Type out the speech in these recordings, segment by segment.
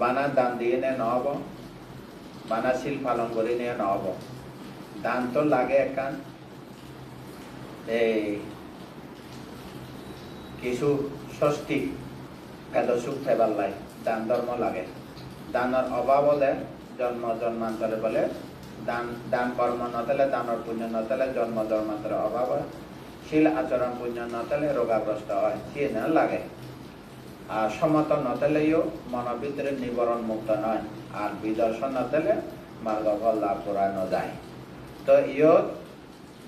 বানা দান দিয়ে নে নহব বানা শিল পালন করে নিয়ে নহব দান তো লাগে একান। এই কিছু ষষ্ঠী এদসুখ ফেবার লাই দান ধর্ম লাগে। দানের অভাব হলে জন্ম জন্মান্তরে বলে দান দান কর্ম নতলে দানৰ পুণ্য নতলে জন্ম জন্মান্তরে অভাব হয় শিল আচরণ পুণ্য নতলে রোগাগ্রস্ত হয়, সিয়ে না লাগে। সমত নতলেও মনের ভিতরে নিবরণ মুক্ত নয়, আর বিদর্শন নতলে মার্গ ফল লাভ করা ন যায়। তো ইয়ত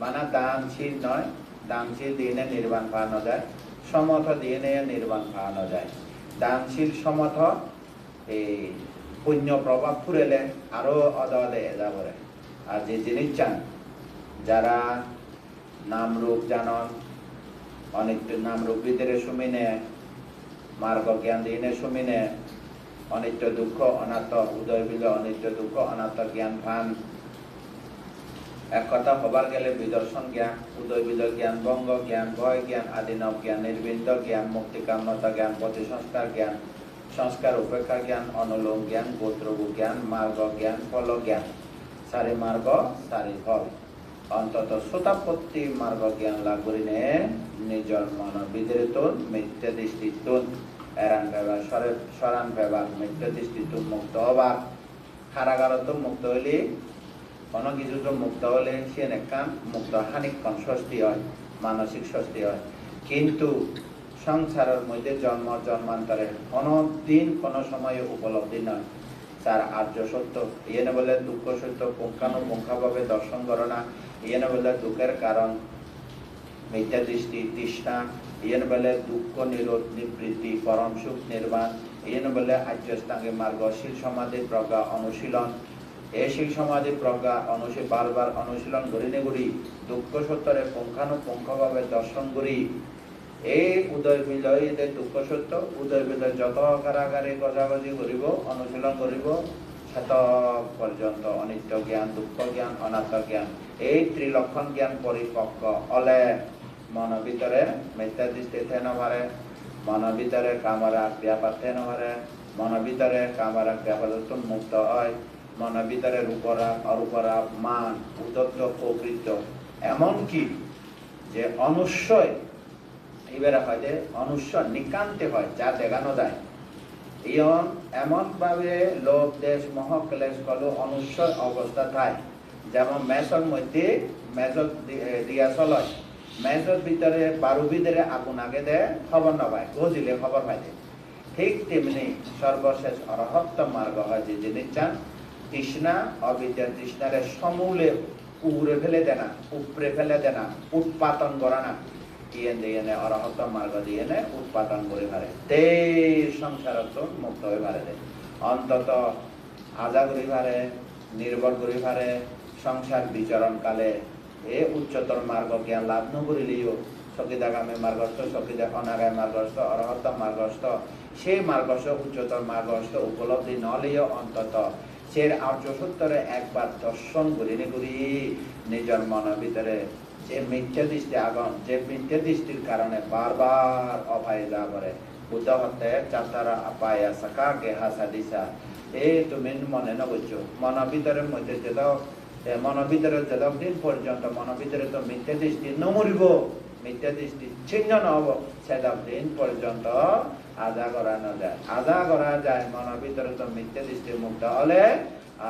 মানে দান শীল নয়, দান শীল দিনে নির্বাণ পাওয়ানো যায়, সমথ দিনে নির্বাণ পাওয়ানো যায়। দানশীল সমথ এই পুণ্য প্রভাব ফুরেলে আরও অদলে যাবরে। আর যে জিনিস চান, যারা নাম রূপ জানন অনিত্য নাম রূপ ভিতরে সুমিনে মার্গ জ্ঞান দিনে সুমিনে অনিত্য দুঃখ, অনাত্ম উদয় বিল, অনিত্য দুঃখ, অনাত্ম জ্ঞান ভান এক কথা হবার গেলে বিদর্শন জ্ঞান, উদয় বিদয় জ্ঞান, বঙ্গ জ্ঞান, ভয় জ্ঞান আদিনব জ্ঞান নির্বিন্দ জ্ঞান, মুক্তি কামতা জ্ঞান, প্রতি সংস্কার জ্ঞান, সংস্কার উপেক্ষা জ্ঞান, অনুলোম জ্ঞান গোত্রভু জ্ঞান, মার্গ জ্ঞান, ফল জ্ঞান। চারি মার্গ চারি ফল। অন্তত শ্রোতাপত্তি মার্গ জ্ঞান লাভ করিনে। নিজর মন বিদরিতুন মিথ্যা দৃষ্টিতুন এরান ব্যবহার সরে সরান ব্যবহার মিথ্যা দৃষ্টিতুন মুক্ত হবার। কারাগারত মুক্ত হইলে কোনো কিছু তো মুক্ত হলে সে একান মুক্ত খানিকক্ষণ স্বস্তি হয়, মানসিক স্বস্তি হয়। কিন্তু সংসারের মধ্যে জন্ম, জন্মান্তরে কোনো দিন কোনো সময়ে উপলব্ধি নয়। তার আর্য সত্য। ইয়েনে বলে দুঃখ সত্য পুঙ্খানুপুঙ্খাভাবে দর্শন করো না। ইয়েনে বলে দুঃখের কারণ, মিথ্যা দৃষ্টি, তৃষ্ণা। ইয়েন বলে দুঃখ, নিরোধ, নিবৃত্তি, পরম সুখ, নির্বাণ। ইয়েন বলে আর্যস্তাঙ্গে মার্গশীল সমাধি প্রজ্ঞা, অনুশীলন। এই শিল সমাধি প্রজ্ঞা অনুশীল বারবার অনুশীলন করিনে ঘুরি দুঃখ সত্যরে পুঙ্খানুপুঙ্খভাবে দর্শন করি। এই উদয় বিলয় যে দুঃখ সত্য, উদয় বিলয় যত কারাগারে গজাগজি করিব, অনুশীলন করিব, শত পর্যন্ত অনিত্য জ্ঞান, দুঃখ জ্ঞান, অনাত্ম জ্ঞান, এই ত্রিলক্ষণ জ্ঞান পরিপক্ক হলে মন ভিতরে মিথ্যা দৃষ্টি থেন পারে মন ভিতরে কামরা ব্যাপার থেন পারে মন ভিতরে কামরা ব্যাপার মুক্ত হয় মনের ভিতরে রূপরাগ অরূপরাগ মান, উদত্ত প্রকৃত, এমনকি যে অনুস্বয় এবারে হয় যে অনুস্বর নিকান্তে হয়, যা দেখানো যায়। ইয়ন এমনভাবে লোক দেশ, মহ, ক্লেশ কল অনুস্বর অবস্থা থাকে। যেমন মেসর মধ্যে মেজত দিয়া চলয় মেজর ভিতরে বারু ভিতরে আগুন আগে দেয়, খবর নপায় গজিলে খবর পাই ঠিক তেমনি সর্বশেষ অরহত্ত মার্গ হয় যে জিনিস চান তৃষ্ণা, অবিদ্যা তৃষ্ণারে সমূলে উড়ে ফেলে দেনা উপরে ফেলে দেনা উৎপাদন করে না। মার্গ দিয়ে নে উৎপাদন করে পারে তে সংসার মুক্ত হয়ে পারে অন্তত আজা করি পারে নির্ভর করি পারে সংসার বিচরণ কালে এ উচ্চতর মার্গ জ্ঞান লাভ নকরিলেও সকিদাগামী মার্গস্থ সকিদা অনাগামী মার্গস্থ, অরহত মার্গস্থ সেই মার্গস্থ, উচ্চতর মার্গস্থ উপলব্ধি নলেও অন্তত সে আর্য সত্যরে একবার দর্শন করিনি করি। নিজের মনের ভিতরে যে মিথ্যা দৃষ্টি আগন যে মিথ্যা দৃষ্টির কারণে বারবার অপায় যা করে। বুদ্ধ হতে চাতারা, আপায়া, সাকা কে হাসা দিশা এই তুমি মনে ন বুঝছ? মনের ভিতরের মধ্যে যেত মন ভিতরে যেত দিন পর্যন্ত মন ভিতরে তো মিথ্যা দৃষ্টি নমরিব মিথ্যা দৃষ্টি ছিন্ন নহব। সেটা দিন পর্যন্ত আদা করানো যায় আদা করা যায় মনের ভিতরে তো মিথ্যা দৃষ্টি মুক্ত হলে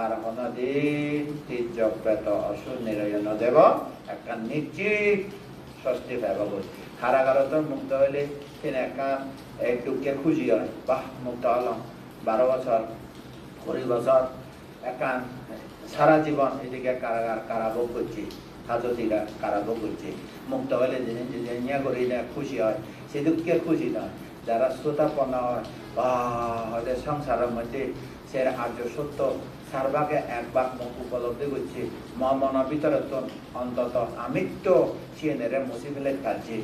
আর অনদিন তীর্যব্রত অসুর নিরয়ন দেব। একটা নিশ্চিত স্বস্তি পাব কারাগারত মুক্ত হইলে তিনি এক দুঃখে খুশি হয়। বাহ, মুক্ত হলাম বারো বছর কুড়ি বছর একান সারা জীবন এদিকে কারাগার কারাভোগ করছি হাজতিরা কারাভোগ করছি। মুক্ত হলে জিনিস করি না খুশি হয় সে দুঃখে খুশি নয় যারা শ্রোতাপন্ন হয়, বা হয়তো সংসারের মধ্যে সে আর্য সত্য সারবাকে এক মুখ উপলব্ধি করছে মনের ভিতরে তো অন্তত আমিত্ব সিএনএরে মুছি ফেলে ফেলছে।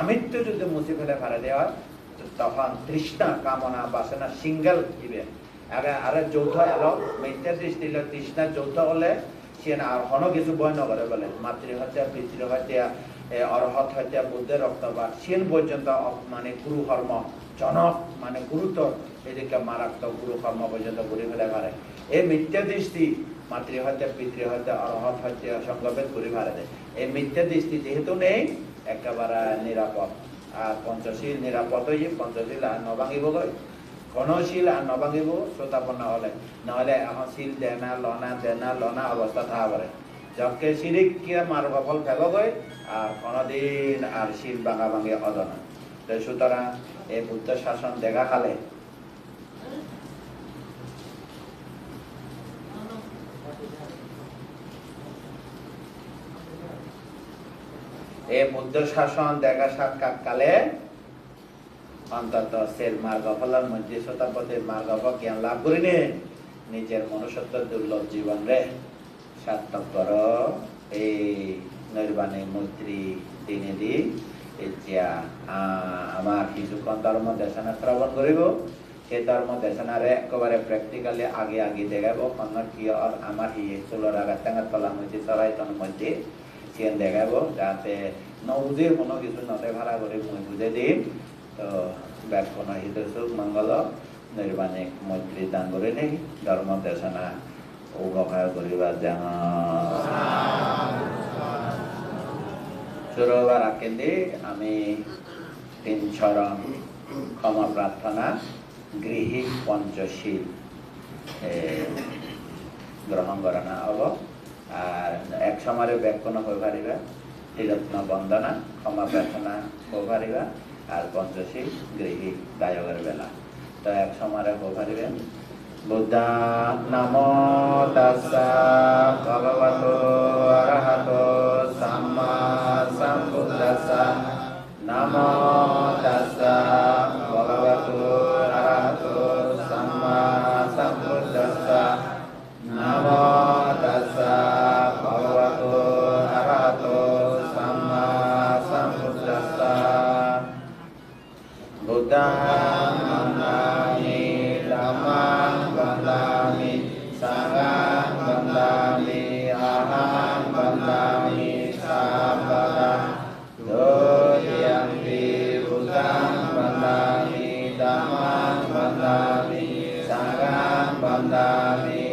আমিত্ব যদি মুছি ফেলে ফেলে দেওয়া তখন তৃষ্ণা, কামনা, বাসনা সিঙ্গেল দিবে। আগে আরে যৌথ এলো, মিথ্যা দৃষ্টি তৃষ্ণা যৌথ হলে সে আর কিছু বয় নগরে বলে, মাতৃহত্যা, পিতৃহত্যা অরহত হত্যা বুদ্ধের রক্তপাত, সেন পর্যন্ত মানে গুরু হর্ম জনক মানে গুরুতর, এদিকে মারাত্মক গুরু কর্ম পর্যন্ত ঘুরে ফেলে পারে এই মিথ্যা দৃষ্টি মাতৃ হত্যা পিতৃ হত্যা অরহত হত্যা সংগবেদ ঘুরে ফেলে দেয়। এই মিথ্যা দৃষ্টি যেহেতু নেই, একেবারে নিরাপদ। আর পঞ্চশীল নিরাপদ হয়ে পঞ্চশীল আর নভাঙিব গণশীল আর নভাঙিব শ্রোতাপন্ন হলে নহলে এখন শিল দেনা, লনা দেনা, লনা অবস্থা থাকা পারে যকে সিরিককে মার্গ ফল ফেলগৈ আর কোনোদিন আর শিল ভাঙা ভাঙি অদনা। তো সুতরাং এই বুদ্ধ শাসন দেখা খালে। এই বুদ্ধ শাসন দেখা সাক্ষাৎকালে অন্তত সের মার্গ ফলার মধ্যে শতাপতির মার্গ জ্ঞান লাভ করিনি। নিজের মনুষ্যত্ব দুর্লভ জীবন রে সার্থক কর। এই নৈর্বাণী মৈত্রী দিনে দি এতিয়া আমাৰ কিছুখন ধৰ্ম দেশনা শ্ৰৱণ কৰিব। সেই ধৰ্ম দেশনাৰে একেবাৰে প্ৰেক্টিকেলি আগে আগে দেখাব। খনত কিয় আমাৰ সি চুলৰ আগাত টেঙাত তলা মধ্যে চৰাইতন মধ্যে সিয়ান দেখাব। যাতে নবুজে কোনো কিছু নতে ভাড়া কৰি মই বুজাই দিম। তো ব্যাকরণ হিত মঙ্গল নির্বাণিক মৈত্রী করে নেই, ধর্ম দেশনা উপকার করিবার যেন শুরুবার আকেন্দি আমি তিন চরণ ক্ষমা প্রার্থনা, গৃহী পঞ্চশীল গ্রহণ করা না হব। আর এক সময় ব্যাকরণ হয়ে পারিবা বন্দনা, ক্ষমা প্রার্থনা হয়ে পারিবা। আর পঞ্চশীল গৃহী গায়কের বেলা। তো এক সময় হয়ে পারিবেন বুদ্ধা নাম তাসা ভগবত অরহতো ดามิ